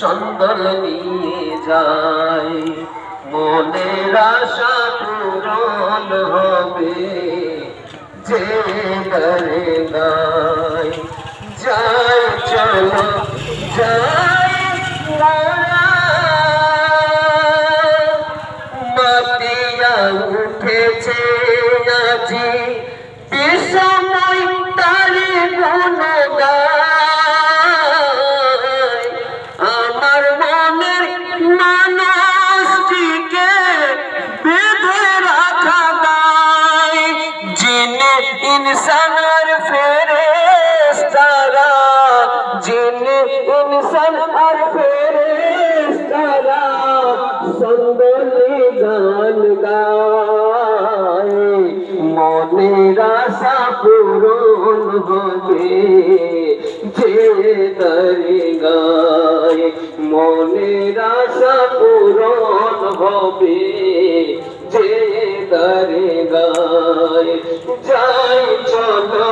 সন্দল নিয়ে যায়। মনের আশা পূরণ হবে যে দরে নাই। যাই চলো যাই। যিনি ইনসানের ফেরেশতারা যিনি ইনসান আর ফেরেশতারা সন্দলি গান গায়। মনের আশা পূরণ হবে যে দরে গায়। মনের আশা পূরণ হবে যে তারে গায়। যাই চলো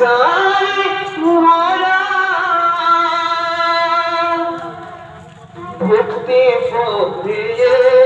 যাই মোরা ভক্তি পথিয়ে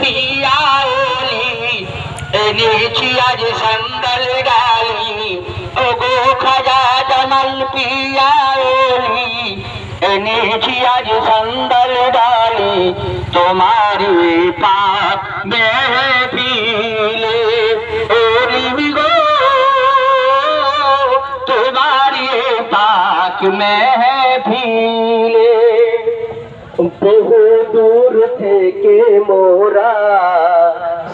पियाओली नीची डाली खजा जमल पियाओली नीची आज संदल डाली तुम्हारी पाप में पीले ओली गो तुम्हारी पाक में है पीले বহু দূর থেকে মোরা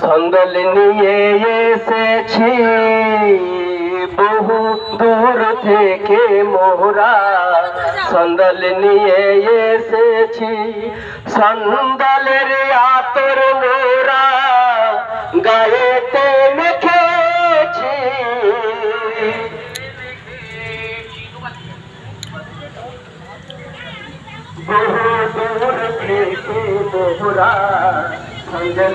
সঙ্গল নিয়ে এসেছি। বহু দূর থেকে মোরা সন্দল নিয়ে এসেছি। সন্দলের আতর মোরা গায়েতে মেখেছি। বহু থেকে